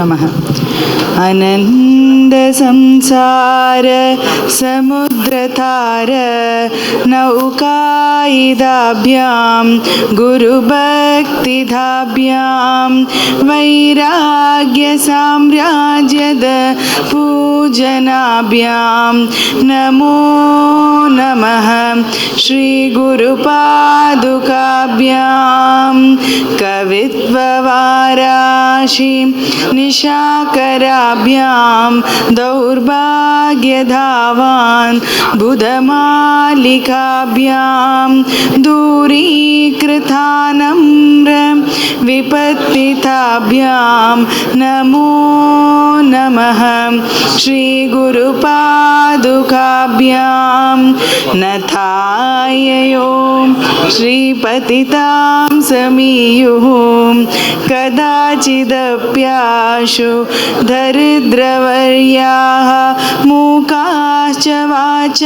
നമ. അനന്ത സംസാര സമുദ്ര समुद्रतार नौकायिदाभ्यां गुरुभक्तिधाभ्यां वैराग्यसाम्राज्यद पूजनाभ्यां नमो नमः श्रीगुरुपादुकाभ्यां कवित्ववाराशि निशाकराभ्यां दौर्भाग्यधावान् बुधमालिकाभ्यां दूरीकृतानम्र विपत्तिताभ्यां नमो नमः। श्रीगुरुपादुकाभ्यां नथाययो श्रीपतितां समीयुः कदाचिदप्याशु दरिद्रवर्याः मूकाश्च च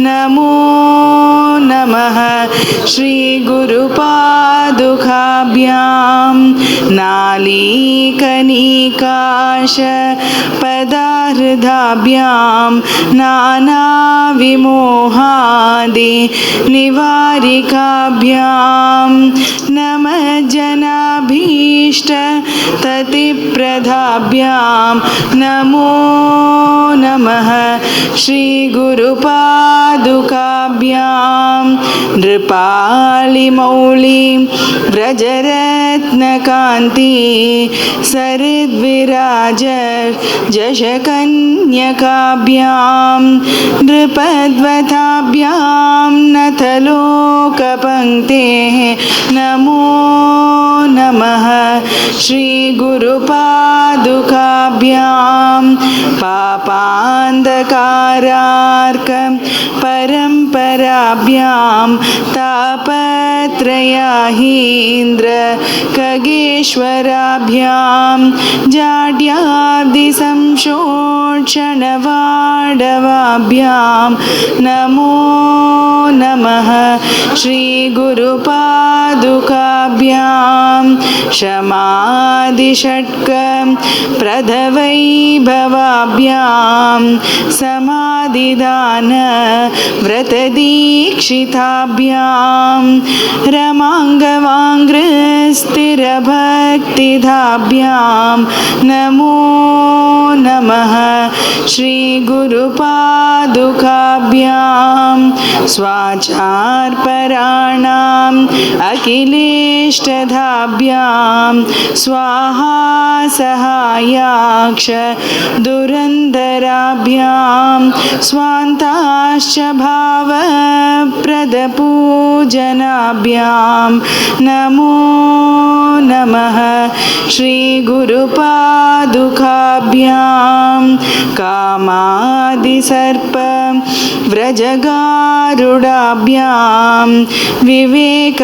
नमो नमः श्रीगुरुपादुकाभ्यां नालीकनिकाश पदार्धाभ्यां नानाविमोहादि निवारिकाभ्यां नमः जनाभीष्ट ततिप्रदाभ्यां नमो नमः श्रीगुरुपादुकाभ्यां नृपालिमौलिं व्रजरत्नकान्ति सरिद्विराज जशकन्यकाभ्यां नृपद्वताभ्यां नथलोकपङ्क्तेः नमो नमः। श्रीगुरुपादुकाभ्यां पापान्धकारार्क परम्पराभ्यां तापत्रयाहीन्द्र खगेश्वराभ्यां जाड्यादिसंशोषणवाडवाभ्यां नमो नमः श्रीगुरुपादुकाभ्यां शमादिषट्क प्रधवैभवाभ्यां समाधिदान व्रतदीक्षिताभ्यां स्थिरभक्तिधाभ्यां नमो नमः। श्रीगुरुपादुकाभ्यां स्वाचार्पराणाम् अखिलेष्टधाभ्यां स्वाहा सहायाक्ष दुरन्दराभ्यां स्वान्ताश्च भावप्रदपूजनाभ्यां नमो नमः। श्रीगुरुपादुकाभ्यां कामादिसर्प व्रजगारुडाभ्यां विवेकवैराग्य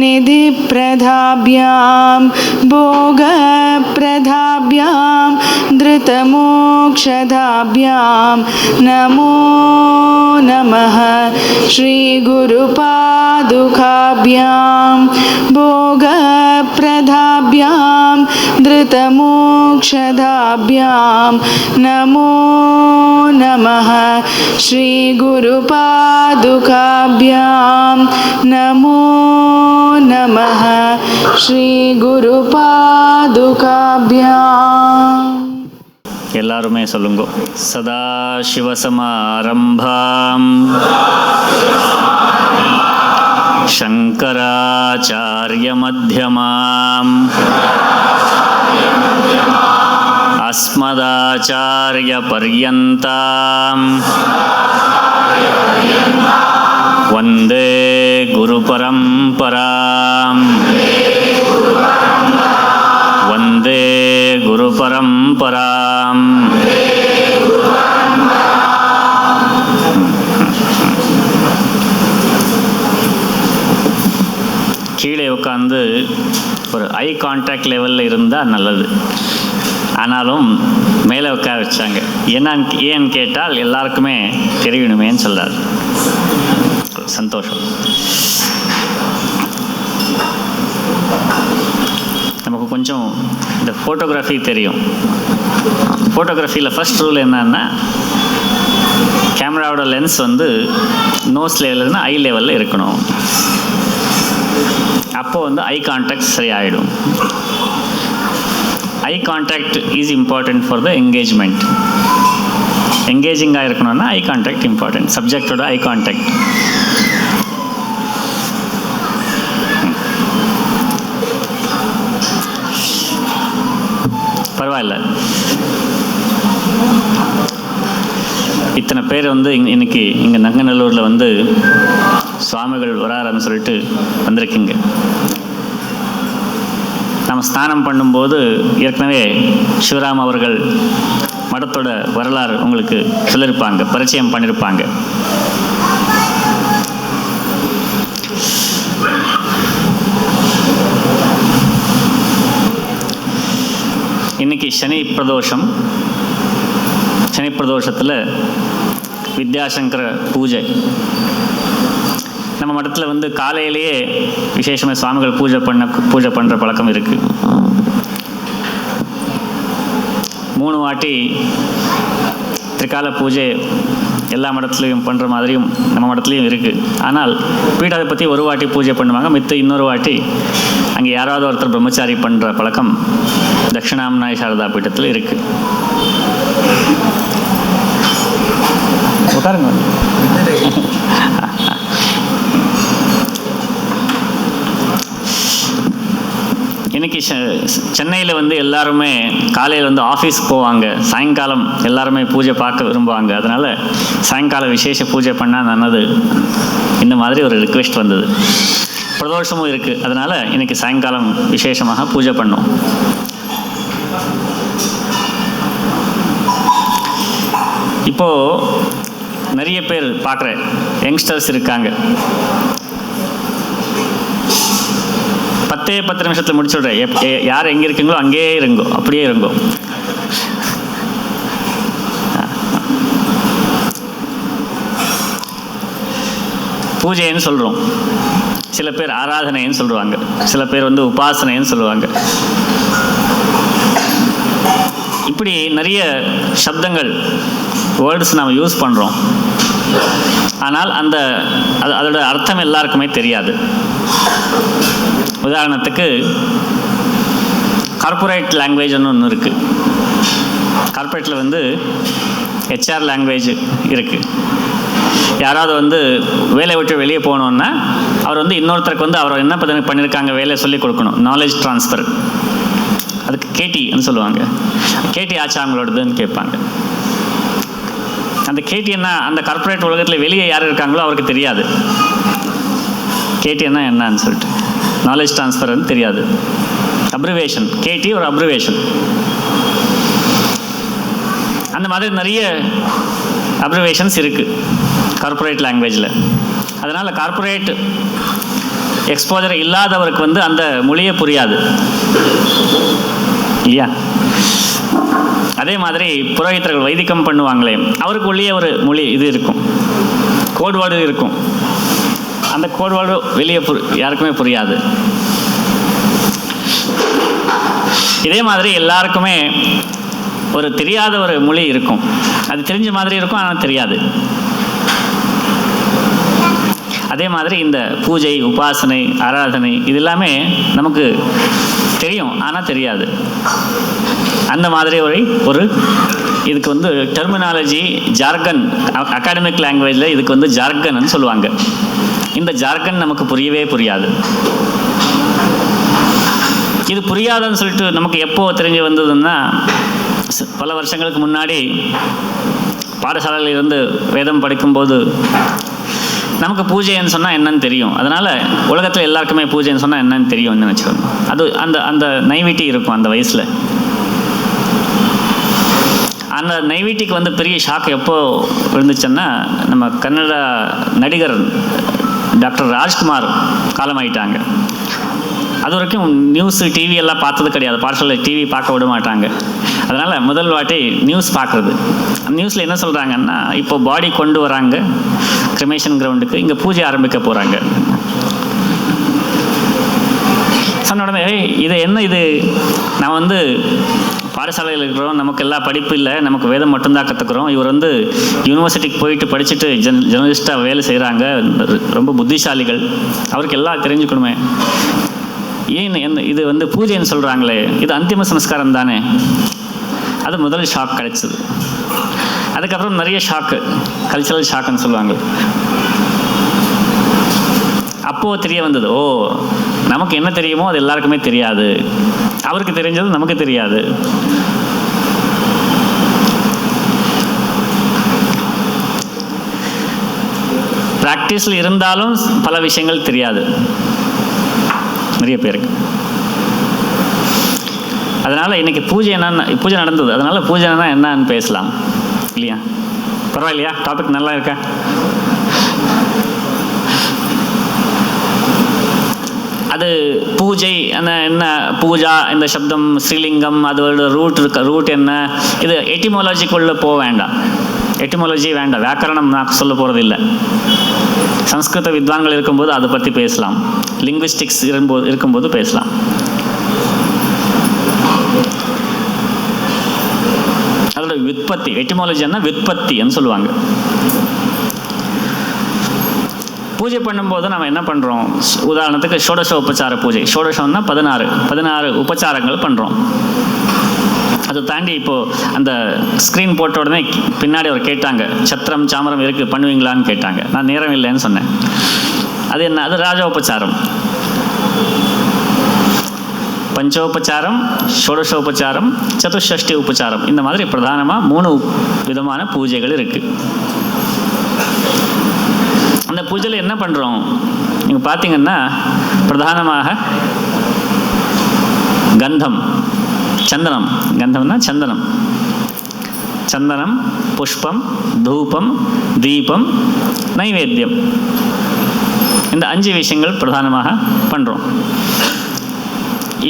निधिप्रधाभ्यां भोगप्रधाभ्यां धृतमोक्षधाभ्यां नमो नमः श्रीगुरुपादुकाभ्यां भोगप्रधाभ्यां धृतमो धृतमोक्षदाभ्यां नमो नमः श्रीगुरुपादुकाभ्यां नमो नमः श्रीगुरुपादुकाभ्याम् எல்லாருமே சொல்லுங்க சதா சிவசமாரம்பாம் சங்கராச்சாரிய மத்தியமாம் அஸ்மதாச்சாரிய பர்யந்தாம் வந்தே குரு பரம்பராம் वन्दे गुरुपरम्पराम् கீழே உட்காந்து ஒரு ஐ கான்டாக்ட் லெவலில் இருந்தால் நல்லது. ஆனாலும் மேலே உட்கார வச்சாங்க. என்னன்னு ஏன்னு கேட்டால் எல்லாருக்குமே தெரியணுமேன்னு சொல்கிறார் சந்தோஷம். நமக்கு கொஞ்சம் இந்த ஃபோட்டோகிராஃபி தெரியும். ஃபோட்டோகிராஃபியில் ஃபஸ்ட் ரூல் என்னன்னா கேமராவோட லென்ஸ் வந்து நோஸ் லெவலில் ஐ லெவலில் இருக்கணும். அப்போ வந்து ஐ கான்டாக்ட் சரியாயிடும். Eye contact is important for the engagement என்கேஜிங்காக இருக்கணும்னா ஐ கான்டாக்ட் இம்பார்ட்டன்ட் சப்ஜெக்டோட ஐ கான்டாக்ட் பரவாயில்ல. இத்தனை பேர் வந்து இன்னைக்கு இங்கே நங்கநல்லூரில் வந்து சுவாமிகள் வராருன்னு சொல்லிட்டு வந்திருக்கீங்க. நம்ம ஸ்நானம் பண்ணும்போது ஏற்கனவே சிவராம் அவர்கள் மடத்தோட வரலாறு உங்களுக்கு சொல்லியிருப்பாங்க பரிச்சயம் பண்ணியிருப்பாங்க. இன்னைக்கு சனி பிரதோஷம். சனி பிரதோஷத்தில் வித்யாசங்கர பூஜை. நம்ம மடத்தில் வந்து காலையிலேயே விசேஷமாக சுவாமிகள் பூஜை பண்ண பூஜை பண்ணுற பழக்கம் இருக்குது மூணு வாட்டி திரிகால பூஜை எல்லா மடத்துலையும் பண்ணுற மாதிரியும் நம்ம மடத்துலையும் இருக்குது ஆனால் பீடாதிபதி ஒரு வாட்டி பூஜை பண்ணுவாங்க மித்த இன்னொரு வாட்டி அங்கே யாராவது ஒருத்தர் பிரம்மச்சாரி பண்ணுற பழக்கம் தட்சிணாம்னாய் சாரதா பீட்டத்தில் இருக்குது உட்காருங்க. இன்னைக்கு சென்னையில் வந்து எல்லாருமே காலையில் வந்து ஆஃபீஸ் போவாங்க. சாயங்காலம் எல்லாருமே பூஜை பார்க்க விரும்புவாங்க. அதனால் சாயங்கால விசேஷ பூஜை பண்ணால் நல்லது. இந்த மாதிரி ஒரு ரிக்வெஸ்ட் வந்தது. பிரதோஷமும் இருக்குது அதனால் இன்றைக்கி சாயங்காலம் விசேஷமாக பூஜை பண்ணோம். இப்போது நிறைய பேர் பார்க்குறேன். யங்ஸ்டர்ஸ் இருக்காங்க. அப்படியே பத்து நிமிஷத்தில் முடிச்சுடுறேன். யார் எங்கே இருக்கீங்களோ அங்கேயே இருங்கோ. அப்படியே இருங்கோ. பூஜைன்னு சொல்கிறோம் சில பேர் ஆராதனைன்னு சொல்லுவாங்க. சில பேர் வந்து உபாசனைன்னு சொல்லுவாங்க. இப்படி நிறைய சப்தங்கள் வேர்ட்ஸ் நாம் யூஸ் பண்ணுறோம் ஆனால் அந்த அதோட அர்த்தம் எல்லாருக்குமே தெரியாது. உதாரணத்துக்கு கார்ப்பரேட் லாங்குவேஜ்னு ஒன்று இருக்குது கார்ப்பரேட்டில் வந்து ஹெச்ஆர் லாங்குவேஜ் இருக்குது யாராவது வந்து வேலையை விட்டு வெளியே போகணுன்னா அவர் வந்து இன்னொருத்தருக்கு வந்து அவர் என்ன பண்ணி- பண்ணியிருக்காங்க வேலையை சொல்லி கொடுக்கணும். நாலேஜ் ட்ரான்ஸ்ஃபர் அதுக்கு கேட்டின்னு சொல்லுவாங்க. கேட்டி ஆச்சா அவங்களோடதுன்னு கேட்பாங்க. அந்த கேட்டி என்ன அந்த கார்ப்பரேட் உலகத்தில் வெளியே யார் இருக்காங்களோ அவருக்கு தெரியாது. கேட்டி என்ன என்னன்னு சொல்லிட்டு. நாலேஜ் ட்ரான்ஸ்ஃபர் தெரியாது. அப்ரிவேஷன் கேடி ஒரு அப்ரிவேஷன் அந்த மாதிரி நிறைய அப்ரிவேஷன்ஸ் இருக்குது கார்ப்பரேட் லாங்குவேஜில் அதனால் கார்ப்பரேட் எக்ஸ்போஜர் இல்லாதவருக்கு வந்து அந்த மொழியே புரியாது. இல்லையா? அதே மாதிரி புரோகித்தர்கள் வைதிகம் பண்ணுவாங்களே அவருக்கு உள்ளே ஒரு மொழி இது இருக்கும். கோட்பாடு இருக்கும். அந்த கோட்பாடு வெளியே புரி யாருக்குமே புரியாது. இதே மாதிரி எல்லாருக்குமே ஒரு தெரியாத ஒரு மொழி இருக்கும். அது தெரிஞ்ச மாதிரி இருக்கும் ஆனால் தெரியாது. அதே மாதிரி இந்த பூஜை உபாசனை ஆராதனை இது எல்லாமே நமக்கு தெரியும் ஆனால் தெரியாது. அந்த மாதிரி ஒரு ஒரு இதுக்கு வந்து டெர்மினாலஜி ஜார்கன் அகாடமிக் லாங்குவேஜில் இதுக்கு வந்து ஜார்கன்னு சொல்லுவாங்க. இந்த ஜார்க்கண்ட் நமக்கு புரியவே புரியாது. இது புரியாதுன்னு சொல்லிட்டு நமக்கு எப்போ தெரிஞ்சு வந்ததுன்னா பல வருஷங்களுக்கு முன்னாடி பாடசாலையில் இருந்து வேதம் படிக்கும்போது நமக்கு பூஜைன்னு சொன்னால் என்னன்னு தெரியும். அதனால் உலகத்தில் எல்லாருக்குமே பூஜைன்னு சொன்னால் என்னன்னு தெரியும்னு நினச்சிக்கோங்க அது அந்த அந்த நைவிட்டி இருக்கும் அந்த வயசில். அந்த நைவிட்டிக்கு வந்து பெரிய ஷாக் எப்போ விழுந்துச்சுன்னா நம்ம கன்னட நடிகர் டாக்டர் ராஜ்குமார் காலமாயிட்டாங்க. அது வரைக்கும் நியூஸ் டிவி எல்லாம் பார்த்தது கிடையாது. பாடசாலை டிவி பார்க்க விட மாட்டாங்க. அதனால் முதல் வாட்டி நியூஸ் பார்க்குறது. நியூஸில் என்ன சொல்கிறாங்கன்னா இப்போ பாடி கொண்டு வராங்க. கிரிமேஷன் கிரவுண்டுக்கு இங்கே பூஜை ஆரம்பிக்க போகிறாங்க சொன்ன உடனே இது என்ன இது? நான் வந்து பாடசாலையில் இருக்கிறோம் நமக்கு எல்லா படிப்பு இல்லை நமக்கு வேதம் மட்டும்தான் கற்றுக்குறோம் இவர் வந்து யூனிவர்சிட்டிக்கு போயிட்டு படிச்சுட்டு ஜென் ஜெர்னலிஸ்ட்டாக வேலை செய்கிறாங்க ரொம்ப புத்திசாலிகள். அவருக்கு எல்லாம் தெரிஞ்சுக்கணுமே. ஏன் என்ன இது வந்து பூஜைன்னு சொல்கிறாங்களே இது அந்திம சம்ஸ்காரம் தானே. அது முதல் ஷாக் கிடைச்சிது. அதுக்கப்புறம் நிறைய ஷாக்கு கல்ச்சரல் ஷாக்குன்னு சொல்லுவாங்க. அப்போது தெரிய வந்தது ஓ நமக்கு என்ன தெரியுமோ அது எல்லாருக்குமே தெரியாது. அவருக்கு தெரிஞ்சது நமக்கு தெரியாது. ப்ராக்டிஸில் இருந்தாலும் பல விஷயங்கள் தெரியாது. நிறைய பேருக்கு. அதனால் இன்னைக்கு பூஜை என்னன்னு பூஜை நடந்தது. அதனால் பூஜைனா என்னன்னு பேசலாம். இல்லையா? பரவாயில்லையா? டாபிக் நல்லா இருக்கா? அது பூஜை அந்த என்ன பூஜா இந்த சப்தம் ஸ்ரீலிங்கம் அதோட ரூட் இருக்க. ரூட் என்ன? இது எட்டிமாலஜிக்குள்ளே போக வேண்டாம். எட்டிமாலஜி வேண்டாம். வியாக்கரணம் நான் சொல்ல போகிறது இல்லை. சம்ஸ்கிருத வித்வான்கள் இருக்கும்போது அதை பற்றி பேசலாம். லிங்குவிஸ்டிக்ஸ் இருக்கும்போது இருக்கும்போது பேசலாம். அதோட விற்பத்தி எட்டிமாலஜின்னா விற்பத்தின்னு சொல்லுவாங்க. பூஜை பண்ணும்போது நம்ம என்ன பண்ணுறோம் உதாரணத்துக்கு ஷோடச உபச்சார பூஜை. ஷோடசம்னா பதினாறு. பதினாறு உபச்சாரங்கள் பண்ணுறோம் அதை தாண்டி இப்போது அந்த ஸ்க்ரீன் போட்ட உடனே பின்னாடி அவர் கேட்டாங்க சத்திரம் சாமரம் இருக்குது பண்ணுவீங்களான்னு கேட்டாங்க. நான் நேரம் இல்லைன்னு சொன்னேன். அது என்ன? அது ராஜ உபச்சாரம். பஞ்சோபச்சாரம் ஷோடசோபச்சாரம் சதுஷ்டி உபச்சாரம். இந்த மாதிரி பிரதானமாக மூணு விதமான பூஜைகள் இருக்குது அந்த பூஜையில் என்ன பண்ணுறோம் நீங்கள் பார்த்தீங்கன்னா பிரதானமாக கந்தம் சந்தனம். கந்தம்னா சந்தனம். சந்தனம் புஷ்பம் தூபம் தீபம் நைவேத்தியம். இந்த அஞ்சு விஷயங்கள் பிரதானமாக பண்ணுறோம்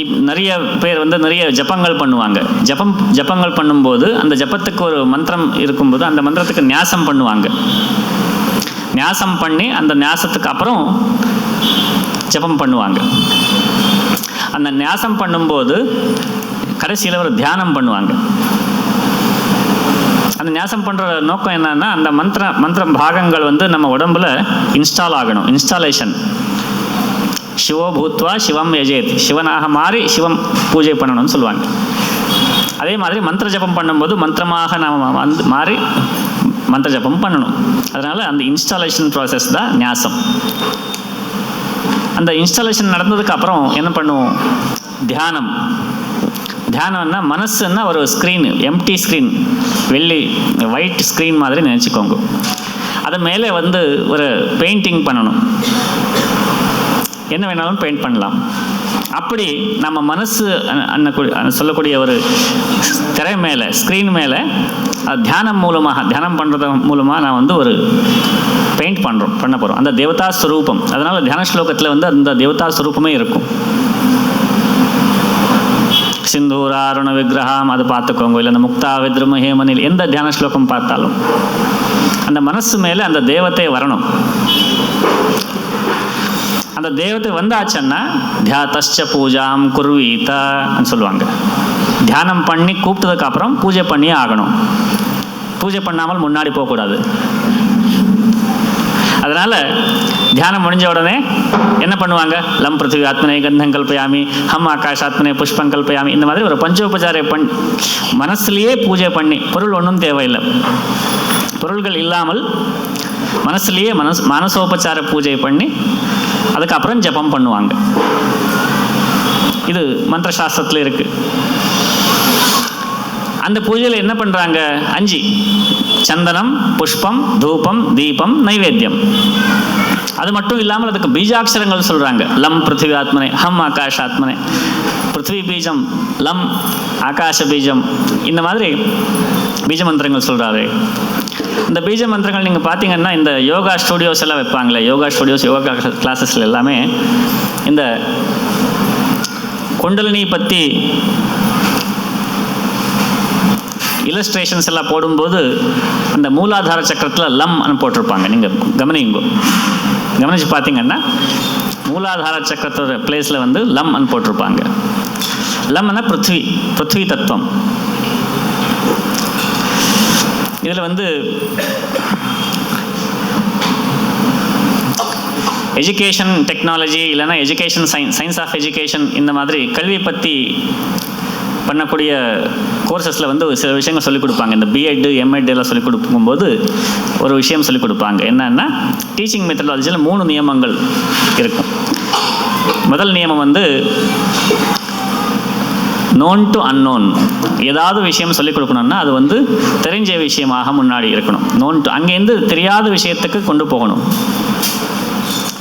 இப் நிறைய பேர் வந்து நிறைய ஜபங்கள் பண்ணுவாங்க. ஜபம் ஜபங்கள் பண்ணும்போது அந்த ஜபத்துக்கு ஒரு மந்திரம் இருக்கும்போது அந்த மந்திரத்துக்கு நியாசம் பண்ணுவாங்க. நியாசம் பண்ணி அந்த நியாசத்துக்கு அப்புறம் ஜபம் பண்ணுவாங்க. அந்த நியாசம் பண்ணும்போது கடைசியில் ஒரு தியானம் பண்ணுவாங்க. அந்த நியாசம் பண்ணுற நோக்கம் என்னன்னா அந்த மந்திர மந்திர பாகங்கள் வந்து நம்ம உடம்புல இன்ஸ்டால் ஆகணும் இன்ஸ்டாலேஷன் சிவோ பூத்வா சிவம் எஜேத் சிவனாக மாறி சிவம் பூஜை பண்ணணும்னு சொல்லுவாங்க. அதே மாதிரி மந்திர ஜபம் பண்ணும்போது மந்திரமாக நாம் வந்து மாறி மந்திர ஜபம் பண்ணணும். அதனால் அந்த இன்ஸ்டாலேஷன் ப்ராசஸ் தான் ஞாசம். அந்த இன்ஸ்டாலேஷன் நடந்ததுக்கு அப்புறம் என்ன பண்ணுவோம்? தியானம். தியானம்னா மனசுன்னா ஒரு ஸ்க்ரீன் எம்டி ஸ்க்ரீன் வெள்ளி ஒயிட் ஸ்க்ரீன் மாதிரி நினச்சிக்கோங்க. அது மேலே வந்து ஒரு பெயிண்டிங் பண்ணணும். என்ன வேணாலும் பெயிண்ட் பண்ணலாம். அப்படி நம்ம மனசு அ- சொல்லக்கூடிய ஒரு திரை மேலே ஸ்க்ரீன் மேலே தியானம் மூலமாக தியானம் பண்ணுறது மூலமாக நான் வந்து ஒரு பெயிண்ட் பண்ணுறோம் பண்ண போகிறோம் அந்த தேவதா ஸ்வரூபம். அதனால் தியான ஸ்லோகத்தில் வந்து அந்த தேவதா ஸ்வரூபமே இருக்கும். சிந்தூராருண விக்கிரகம் அது பார்த்துக்கோங்க. இல்லை அந்த முக்தா வித்ரும ஹேமனில் எந்த தியான ஸ்லோகம் பார்த்தாலும். அந்த மனசு மேலே அந்த தேவத்தை வரணும். அந்த தேவதை வந்தாச்சுன்னா தியாதஸ்ச பூஜாம் குர்வீத்தன்னு சொல்லுவாங்க. தியானம் பண்ணி கூப்பிட்டதுக்கு அப்புறம் பூஜை பண்ணியே ஆகணும். பூஜை பண்ணாமல் முன்னாடி போகக்கூடாது. அதனால் தியானம் முடிஞ்ச உடனே என்ன பண்ணுவாங்க? லம் பிருத்திவி ஆத்மனை கந்தம் கல்பயாமி ஹம் ஆகாஷாத்மனை புஷ்பம் கல்பயாமி இந்த மாதிரி ஒரு பஞ்சோபச்சாரை பண் மனசுலேயே பூஜை பண்ணி பொருள் ஒன்றும் தேவையில்லை. பொருள்கள் இல்லாமல் மனசுலேயே மனஸ் மனசோபச்சார பூஜை பண்ணி அதுக்கப்புறம் ஜெபம் பண்ணுவாங்க. இது மந்திர சாஸ்திரத்தில் இருக்கு. அந்த பூஜையில் என்ன பண்ணுறாங்க அஞ்சு. சந்தனம் புஷ்பம் தூபம் தீபம் நைவேத்தியம். அது மட்டும் இல்லாமல் அதுக்கு பீஜாட்சரங்கள் சொல்கிறாங்க லம் பிருத்திவி ஆத்மனை ஹம் ஆகாஷ் ஆத்மனை பிருத்திவி பீஜம் லம் ஆகாஷ பீஜம். இந்த மாதிரி பீஜ மந்திரங்கள் சொல்கிறாரு இந்த பீஜ மந்திரங்கள் நீங்கள் பார்த்தீங்கன்னா இந்த யோகா ஸ்டுடியோஸ் எல்லாம் வைப்பாங்களே யோகா ஸ்டுடியோஸ் யோகா கிளாஸஸில் எல்லாமே இந்த குண்டலினி பற்றி இல்லஸ்ட்ரேஷன்ஸ் எல்லாம் போடும்போது அந்த மூலாதார சக்கரத்தில் லம் போட்டிருப்பாங்க. நீங்கள் கவனிங்க. கவனிச்சு பார்த்தீங்கன்னா மூலாதார சக்கரத்தோட பிளேஸில் வந்து லம்னு போட்டிருப்பாங்க. லம்னா பிருத்வி பிருத்வி தத்துவம். இதில் வந்து எஜுகேஷன் டெக்னாலஜி இல்லைன்னா education science science of education இந்த மாதிரி கல்வி பற்றி பண்ணக்கூடிய கோர்சஸில் வந்து ஒரு சில விஷயங்கள் சொல்லிக் கொடுப்பாங்க. இந்த பிஎட் எம்எட் எல்லாம் சொல்லிக் கொடுக்கும்போது ஒரு விஷயம் சொல்லிக் கொடுப்பாங்க. என்னன்னா டீச்சிங் மெத்தடாலஜியில் மூணு நியமங்கள் இருக்கும். முதல் நியமம் வந்து நோன் டு அன்னோன் ஏதாவது விஷயம் சொல்லிக் கொடுக்கணும்னா அது வந்து தெரிஞ்ச விஷயமாக முன்னாடி இருக்கணும். நோன் டு அங்கேருந்து தெரியாத விஷயத்துக்கு கொண்டு போகணும்.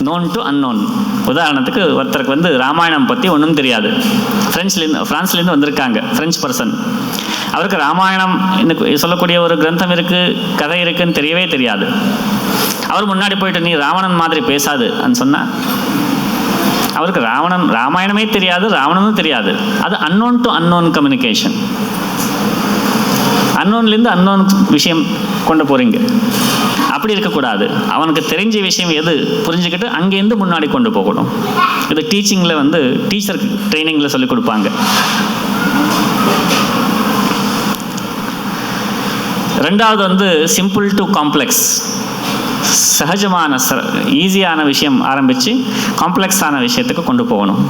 நோன் டு அன்னோன் உதாரணத்துக்கு ஒருத்தருக்கு வந்து ராமாயணம் பற்றி ஒன்றும் தெரியாது. ஃப்ரெஞ்ச்லேருந்து ஃப்ரான்ஸ்லேருந்து வந்திருக்காங்க ஃப்ரெஞ்ச் பர்சன் அவருக்கு ராமாயணம் இன்னும் சொல்லக்கூடிய ஒரு கிரந்தம் இருக்குது கதை இருக்குன்னு தெரியவே தெரியாது. அவர் முன்னாடி போயிட்டு நீ ராவணன் மாதிரி பேசாது அப்படின்னு சொன்னால் அவருக்கு ராவணன் ராமாயணமே தெரியாது ராவணனும் தெரியாது. அது அன்னோன் டு அன்னோன் கம்யூனிகேஷன் அன்னோன்லேருந்து அன்னோன் விஷயம் கொண்டு போகிறீங்க அப்படி இருக்கக்கூடாது. அவனுக்கு தெரிஞ்ச விஷயம் எது புரிஞ்சுக்கிட்டு அங்கேருந்து முன்னாடி கொண்டு போகணும். இது டீச்சிங்கில் வந்து டீச்சர் ட்ரைனிங்கில் சொல்லிக் கொடுப்பாங்க. ரெண்டாவது வந்து சிம்பிள் டு காம்ப்ளெக்ஸ் சகஜமான ஈஸியான விஷயம் ஆரம்பித்து காம்ப்ளெக்ஸான விஷயத்துக்கு கொண்டு போகணும்.